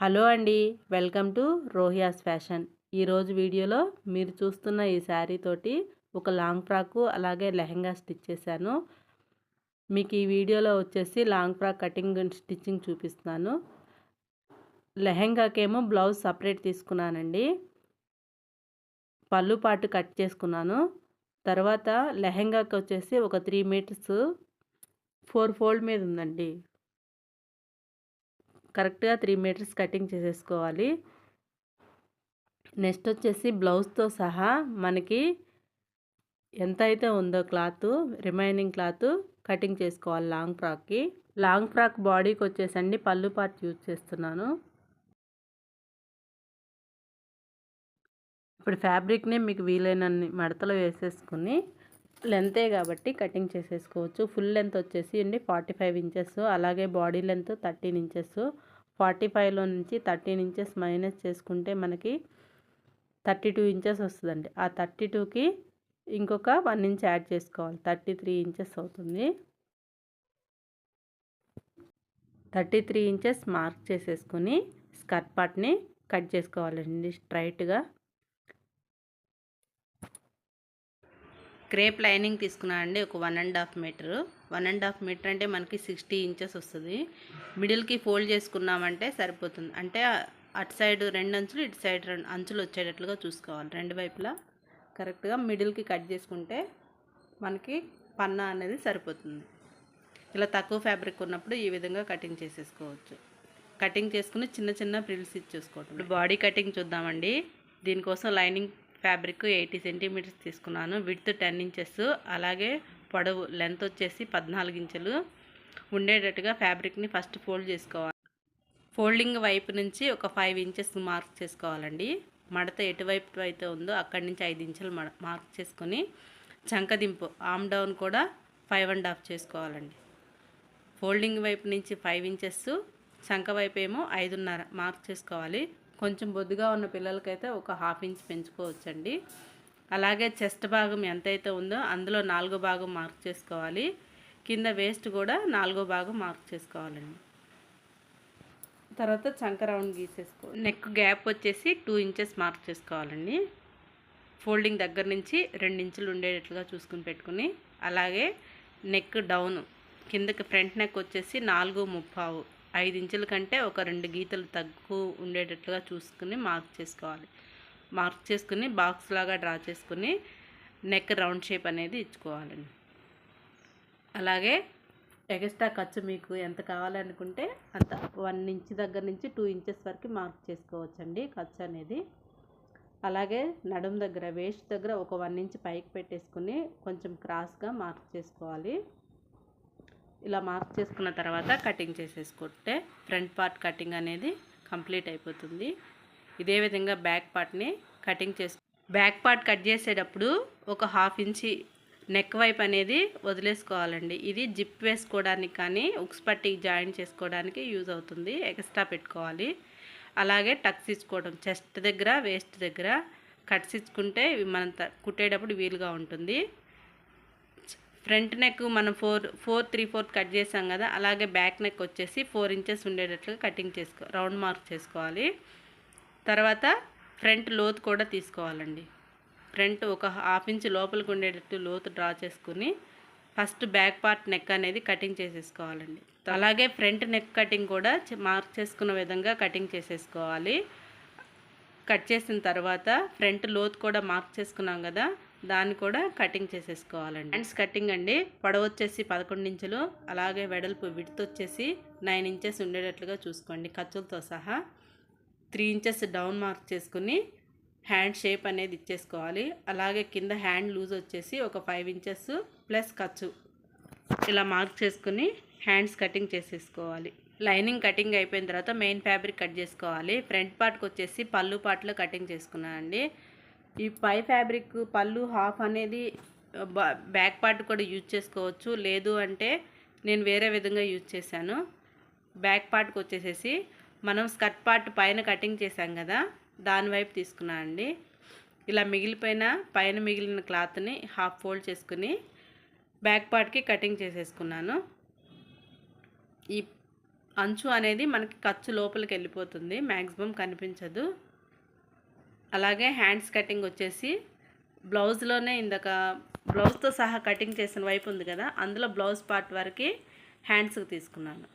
Hello అండి welcome to రోహియాస్ fashion. ఈరోజు వీడియోలో మీరు చూస్తున్న ఈ శారీ తోటి ఒక లాంగ్ ఫ్రాకు అలాగే లెహంగా స్టిచ్ చేశాను. మీకు ఈ వీడియోలో వచ్చేసి long frock cutting and stitching చూపిస్తున్నాను. లెహంగాకేమో బ్లౌజ్ సపరేట్ తీసుకున్నానండి. పళ్ళు పాటు కట్ చేసుకున్నాను. తర్వాత లెహంగాకి వచ్చేసి ఒక త్రీ మీటర్స్ ఫోర్ ఫోల్డ్ మీద ఉందండి. కరెక్ట్గా త్రీ మీటర్స్ కటింగ్ చేసేసుకోవాలి. నెక్స్ట్ వచ్చేసి బ్లౌజ్తో సహా మనకి ఎంత అయితే ఉందో క్లాత్ రిమైనింగ్ క్లాత్ కటింగ్ చేసుకోవాలి లాంగ్ ఫ్రాక్కి. లాంగ్ ఫ్రాక్ బాడీకి వచ్చేసండి పళ్ళు పార్ట్ యూజ్ చేస్తున్నాను. ఇప్పుడు ఫ్యాబ్రిక్ని మీకు వీలైనన్ని మడతలో వేసేసుకుని లెంతే కాబట్టి కటింగ్ చేసేసుకోవచ్చు. ఫుల్ లెంత్ వచ్చేసి అండి ఫార్టీ ఫైవ్ ఇంచెస్. అలాగే body length thirteen inches. Forty ఫైవ్లో నుంచి థర్టీన్ ఇంచెస్ మైనస్ చేసుకుంటే మనకి థర్టీ టూ ఇంచెస్ వస్తుందండి. ఆ థర్టీ టూకి ఇంకొక వన్ ఇంచ్ యాడ్ చేసుకోవాలి. థర్టీ త్రీ ఇంచెస్ అవుతుంది. థర్టీ త్రీ ఇంచెస్ మార్క్ చేసేసుకొని స్కర్ట్ పార్ట్ని కట్ చేసుకోవాలండి. స్ట్రైట్గా క్రేప్ లైనింగ్ తీసుకున్నాను అండి ఒక one and half metre. One and half metre అంటే మనకి సిక్స్టీ ఇంచెస్ వస్తుంది. మిడిల్కి ఫోల్డ్ చేసుకున్నామంటే సరిపోతుంది. అంటే అటు సైడ్ రెండు అంచులు ఇటు సైడ్ రెండు అంచులు వచ్చేటట్లుగా చూసుకోవాలి. రెండు వైపులా కరెక్ట్గా మిడిల్కి కట్ చేసుకుంటే మనకి పన్నా అనేది సరిపోతుంది. ఇలా తక్కువ ఫ్యాబ్రిక్ ఉన్నప్పుడు ఈ విధంగా కటింగ్ చేసేసుకోవచ్చు. కటింగ్ చేసుకుని చిన్న చిన్న ప్రిల్స్ ఇచ్చేసుకోవటం. ఇప్పుడు బాడీ కటింగ్ చూద్దామండి. దీనికోసం లైనింగ్ ఫ్యాబ్రిక్ ఎయిటీ సెంటీమీటర్స్ తీసుకున్నాను. Width ten inches. అలాగే పొడవు లెంత్ వచ్చేసి పద్నాలుగు ఇంచులు. ఉండేటట్టుగా ఫ్యాబ్రిక్ని ఫస్ట్ ఫోల్డ్ చేసుకోవాలి. ఫోల్డింగ్ వైపు నుంచి ఒక ఫైవ్ ఇంచెస్ మార్క్ చేసుకోవాలండి. మడత ఎటువైపు అయితే ఉందో అక్కడి నుంచి ఐదు ఇంచులు మార్క్ చేసుకొని చంకదింపు ఆమ్ డౌన్ కూడా ఫైవ్ అండ్ హాఫ్ చేసుకోవాలండి. ఫోల్డింగ్ వైపు నుంచి ఫైవ్ ఇంచెస్ చంక వైపు ఏమో ఐదున్నర మార్క్ చేసుకోవాలి. కొంచెం బొద్దుగా ఉన్న పిల్లలకైతే ఒక హాఫ్ ఇంచ్ పెంచుకోవచ్చండి. అలాగే చెస్ట్ భాగం ఎంతైతే ఉందో అందులో నాలుగో భాగం మార్క్ చేసుకోవాలి. కింద వేస్ట్ కూడా నాలుగో భాగం మార్క్ చేసుకోవాలండి. తర్వాత చంక రౌండ్ గీసేసుకో నెక్ గ్యాప్ వచ్చేసి టూ ఇంచెస్ మార్క్ చేసుకోవాలండి. ఫోల్డింగ్ దగ్గర నుంచి రెండు ఇంచులు ఉండేటట్లుగా చూసుకుని పెట్టుకుని అలాగే నెక్ డౌన్ కిందకి ఫ్రంట్ నెక్ వచ్చేసి నాలుగు ముప్పావు ఐదు ఇంచుల కంటే ఒక రెండు గీతలు తగ్గు ఉండేటట్లుగా చూసుకుని మార్క్ చేసుకోవాలి. మార్క్ చేసుకుని బాక్స్ లాగా డ్రా చేసుకుని నెక్ రౌండ్ షేప్ అనేది ఇచ్చుకోవాలండి. అలాగే ఎగస్ట్రా ఖర్చు మీకు ఎంత కావాలనుకుంటే అంత వన్ ఇంచ్ దగ్గర నుంచి టూ ఇంచెస్ వరకు మార్క్ చేసుకోవచ్చండి ఖర్చు అనేది. అలాగే నడుం దగ్గర వేస్ట్ దగ్గర ఒక వన్ ఇంచ్ పైకి పెట్టేసుకుని కొంచెం క్రాస్గా మార్క్ చేసుకోవాలి. ఇలా మార్క్ చేసుకున్న తర్వాత కటింగ్ చేసేసుకుంటే ఫ్రంట్ పార్ట్ కటింగ్ అనేది కంప్లీట్ అయిపోతుంది. ఇదే విధంగా బ్యాక్ పార్ట్ని కటింగ్ చేసు బ్యాక్ పార్ట్ కట్ చేసేటప్పుడు ఒక హాఫ్ ఇంచి నెక్ వైప్ అనేది వదిలేసుకోవాలండి. ఇది జిప్ వేసుకోవడానికి కానీ ఉక్స్ పట్టి జాయిన్ చేసుకోవడానికి యూజ్ అవుతుంది. ఎక్స్ట్రా పెట్టుకోవాలి. అలాగే టక్స్ ఇచ్చుకోవడం చెస్ట్ దగ్గర వేస్ట్ దగ్గర కట్స్ ఇచ్చుకుంటే మనం కుట్టేటప్పుడు వీలుగా ఉంటుంది. ఫ్రంట్ నెక్ మనం four four three fourth cut చేసాం కదా అలాగే బ్యాక్ నెక్ వచ్చేసి ఫోర్ ఇంచెస్ ఉండేటట్లుగా కటింగ్ చేసుకో రౌండ్ మార్క్ చేసుకోవాలి. తర్వాత ఫ్రంట్ లోతు కూడా తీసుకోవాలండి. ఫ్రంట్ ఒక హాఫ్ ఇంచ్ లోపలికి ఉండేటట్టు లోతు డ్రా చేసుకుని ఫస్ట్ బ్యాక్ పార్ట్ నెక్ అనేది కటింగ్ చేసేసుకోవాలండి. అలాగే ఫ్రంట్ నెక్ కటింగ్ కూడా మార్క్ చేసుకున్న విధంగా కటింగ్ చేసేసుకోవాలి. కట్ చేసిన తర్వాత ఫ్రంట్ లోతు కూడా మార్క్ చేసుకున్నాం కదా దాన్ని కూడా కటింగ్ చేసేసుకోవాలండి. హ్యాండ్స్ కటింగ్ అండి. పొడవు వచ్చేసి పదకొండు ఇంచులు అలాగే వెడల్పు విడ్త్ వచ్చేసి నైన్ ఇంచెస్ ఉండేటట్లుగా చూసుకోండి. ఖర్చులతో సహా త్రీ ఇంచెస్ డౌన్ మార్క్ చేసుకుని హ్యాండ్ షేప్ అనేది ఇచ్చేసుకోవాలి. అలాగే కింద హ్యాండ్ లూజ్ వచ్చేసి ఒక ఫైవ్ ఇంచెస్ ప్లస్ ఖర్చు. ఇలా మార్క్ చేసుకుని హ్యాండ్స్ కటింగ్ చేసేసుకోవాలి. లైనింగ్ కటింగ్ అయిపోయిన తర్వాత మెయిన్ ఫ్యాబ్రిక్ కట్ చేసుకోవాలి. ఫ్రంట్ పార్ట్కి వచ్చేసి పళ్ళు పార్ట్లో కటింగ్ చేసుకున్నానండి. ఈ పై ఫ్యాబ్రిక్ పళ్ళు హాఫ్ అనేది బ్యాక్ పార్ట్ కూడా యూజ్ చేసుకోవచ్చు. లేదు అంటే నేను వేరే విధంగా యూజ్ చేశాను. బ్యాక్ పార్ట్కి వచ్చేసేసి మనం స్కర్ట్ పార్ట్ పైన కటింగ్ చేసాం కదా దాని వైపు తీసుకున్నాను అండి. ఇలా మిగిలిపోయిన పైన మిగిలిన క్లాత్ని హాఫ్ ఫోల్డ్ చేసుకుని బ్యాక్ పార్ట్కి కటింగ్ చేసేసుకున్నాను. ఈ అంచు అనేది మనకి ఖర్చు లోపలికి వెళ్ళిపోతుంది. మ్యాక్సిమం కనిపించదు. అలాగే హ్యాండ్స్ కటింగ్ వచ్చేసి బ్లౌజ్లోనే ఇందాక బ్లౌజ్తో సహా కటింగ్ చేసిన వైపు ఉంది కదా అందులో బ్లౌజ్ పార్ట్ వరకు హ్యాండ్స్కి తీసుకున్నాను.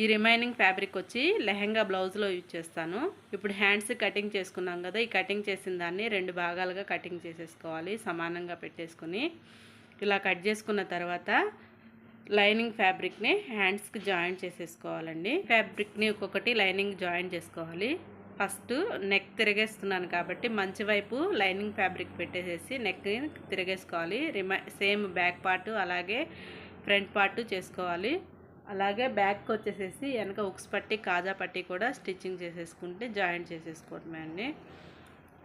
ఈ రిమైనింగ్ ఫ్యాబ్రిక్ వచ్చి లెహంగా బ్లౌజ్లో యూజ్ చేస్తాను. ఇప్పుడు హ్యాండ్స్ కటింగ్ చేసుకున్నాం కదా ఈ కటింగ్ చేసిన దాన్ని రెండు భాగాలుగా కటింగ్ చేసేసుకోవాలి సమానంగా పెట్టేసుకుని. ఇలా కట్ చేసుకున్న తర్వాత లైనింగ్ ఫ్యాబ్రిక్ని హ్యాండ్స్కి జాయిన్ చేసేసుకోవాలండి. ఫ్యాబ్రిక్ని ఒక్కొక్కటి లైనింగ్ జాయిన్ చేసుకోవాలి. ఫస్ట్ నెక్ తిరిగేస్తున్నాను కాబట్టి మంచి వైపు లైనింగ్ ఫ్యాబ్రిక్ పెట్టేసేసి నెక్ తిరిగేసుకోవాలి. రిమై సేమ్ బ్యాక్ పార్ట్ అలాగే ఫ్రంట్ పార్ట్ చేసుకోవాలి. అలాగే బ్యాక్ వచ్చేసేసి వెనక ఉక్స్ పట్టి కాజా పట్టి కూడా స్టిచ్చింగ్ చేసేసుకుంటే జాయింట్ చేసేసుకోవటమే అండి.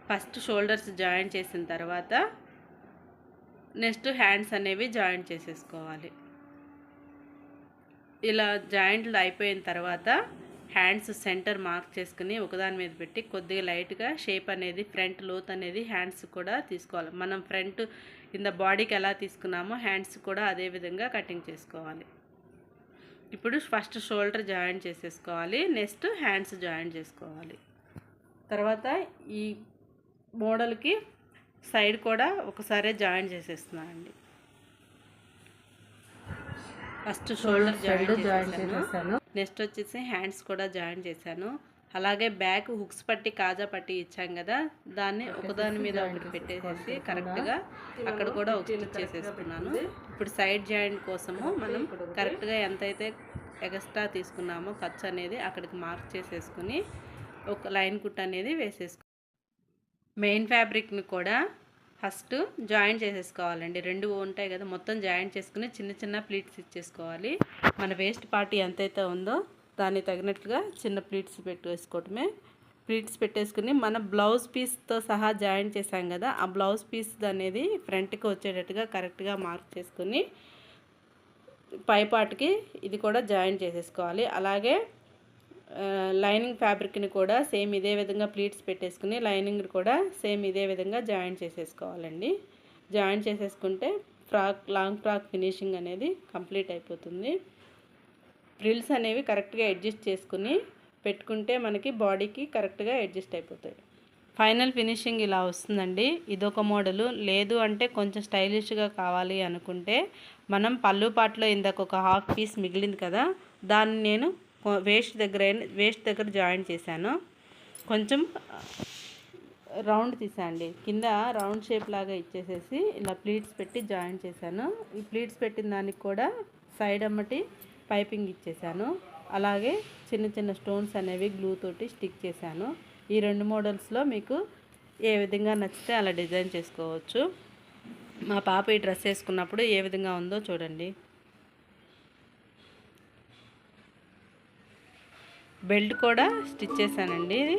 ఫస్ట్ షోల్డర్స్ జాయింట్ చేసిన తర్వాత నెక్స్ట్ హ్యాండ్స్ అనేవి జాయింట్ చేసేసుకోవాలి. ఇలా జాయింట్లు అయిపోయిన తర్వాత హ్యాండ్స్ సెంటర్ మార్క్ చేసుకుని ఒకదాని మీద పెట్టి కొద్దిగా లైట్గా షేప్ అనేది ఫ్రంట్ లోత్ అనేది హ్యాండ్స్ కూడా తీసుకోవాలి. మనం ఫ్రంట్ కింద బాడీకి ఎలా తీసుకున్నామో హ్యాండ్స్ కూడా అదే విధంగా కటింగ్ చేసుకోవాలి. ఇప్పుడు ఫస్ట్ షోల్డర్ జాయిన్ చేసేసుకోవాలి నెక్స్ట్ హ్యాండ్స్ జాయిన్ చేసుకోవాలి. తర్వాత ఈ మోడల్కి సైడ్ కూడా ఒకసారి జాయిన్ చేసేస్తున్నానండి ఫస్ట్ షోల్డర్ జాయిన్ చేసేసాను. నెక్స్ట్ వచ్చేసి హ్యాండ్స్ కూడా జాయిన్ చేశాను. అలాగే బ్యాక్ హుక్స్ పట్టి కాజా పట్టి ఇచ్చాం కదా దాన్ని ఒకదాని మీద ఒకటి పెట్టేసేసి కరెక్ట్గా అక్కడ కూడా ఒక స్టిచ్ చేసేసుకున్నాను. ఇప్పుడు సైడ్ జాయింట్ కోసము మనం కరెక్ట్గా ఎంతైతే ఎక్స్ట్రా తీసుకున్నామో ఖర్చు అనేది అక్కడికి మార్క్ చేసేసుకుని ఒక లైన్ కుట్ అనేది వేసేసుకో మెయిన్ ఫ్యాబ్రిక్ని కూడా ఫస్ట్ జాయింట్ చేసేసుకోవాలండి. రెండు ఉంటాయి కదా మొత్తం జాయింట్ చేసుకుని చిన్న చిన్న ప్లీట్స్ ఇచ్చేసుకోవాలి. మన వేస్ట్ పార్టీ ఎంతైతే ఉందో దానికి తగినట్లుగా చిన్న ప్లీట్స్ పెట్టేసుకోవటమే. ప్లీట్స్ పెట్టేసుకుని మన బ్లౌజ్ పీస్తో సహా జాయింట్ చేసాం కదా ఆ బ్లౌజ్ పీస్ అనేది ఫ్రంట్కి వచ్చేటట్టుగా కరెక్ట్గా మార్క్ చేసుకుని పైపాటికి ఇది కూడా జాయిన్ చేసేసుకోవాలి. అలాగే లైనింగ్ ఫ్యాబ్రిక్ని కూడా సేమ్ ఇదే విధంగా ప్లీట్స్ పెట్టేసుకుని లైనింగ్ కూడా సేమ్ ఇదే విధంగా జాయింట్ చేసేసుకోవాలండి. జాయింట్ చేసేసుకుంటే ఫ్రాక్ లాంగ్ ఫ్రాక్ ఫినిషింగ్ అనేది కంప్లీట్ అయిపోతుంది. ఫ్రిల్స్ అనేవి కరెక్ట్గా అడ్జస్ట్ చేసుకుని పెట్టుకుంటే మనకి బాడీకి కరెక్ట్గా అడ్జస్ట్ అయిపోతాయి. ఫైనల్ ఫినిషింగ్ ఇలా వస్తుందండి. ఇదొక మోడలు. లేదు అంటే కొంచెం స్టైలిష్గా కావాలి అనుకుంటే మనం పళ్ళు పాటలో ఇందాక ఒక హాఫ్ పీస్ మిగిలింది కదా దాన్ని నేను వేస్ట్ దగ్గర వేస్ట్ దగ్గర జాయిన్ చేశాను. కొంచెం రౌండ్ తీసాండి కింద రౌండ్ షేప్ లాగా ఇచ్చేసేసి ఇలా ప్లీట్స్ పెట్టి జాయిన్ చేశాను. ఈ ప్లీట్స్ పెట్టిన దానికి కూడా సైడ్ అమ్మటి పైపింగ్ ఇచ్చేసాను అలాగే చిన్న చిన్న స్టోన్స్ అనేవి గ్లూ తోటి స్టిక్ చేశాను. ఈ రెండు మోడల్స్లో మీకు ఏ విధంగా నచ్చితే అలా డిజైన్ చేసుకోవచ్చు. మా పాప ఈ డ్రెస్ వేసుకున్నప్పుడు ఏ విధంగా ఉందో చూడండి. బెల్ట్ కూడా స్టిచ్ చేశానండి ఇది.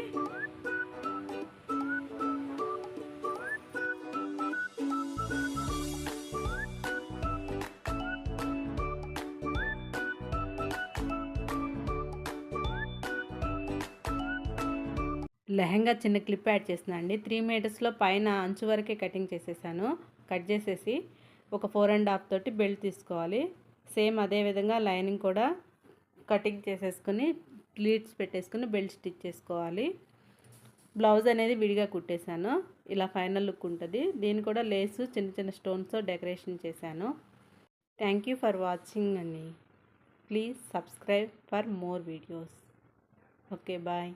లెహంగా చిన్న క్లిప్ యాడ్ చేసిన అండి. త్రీ మీటర్స్లో పైన అంచు వరకే కటింగ్ చేసేసాను. కట్ చేసేసి ఒక ఫోర్ అండ్ హాఫ్ తోటి బెల్ట్ తీసుకోవాలి. సేమ్ అదే విధంగా లైనింగ్ కూడా కటింగ్ చేసేసుకుని ప్లీట్స్ పెట్టేసుకుని బెల్ట్ స్టిచ్ చేసుకోవాలి. బ్లౌజ్ అనేది విడిగా కుట్టేశాను. ఇలా ఫైనల్ లుక్ ఉంటుంది. దీన్ని కూడా లేసు చిన్న చిన్న స్టోన్స్తో డెకరేషన్ చేశాను. థ్యాంక్ యూ ఫర్ వాచింగ్ అండి. Please subscribe for more videos. Okay bye.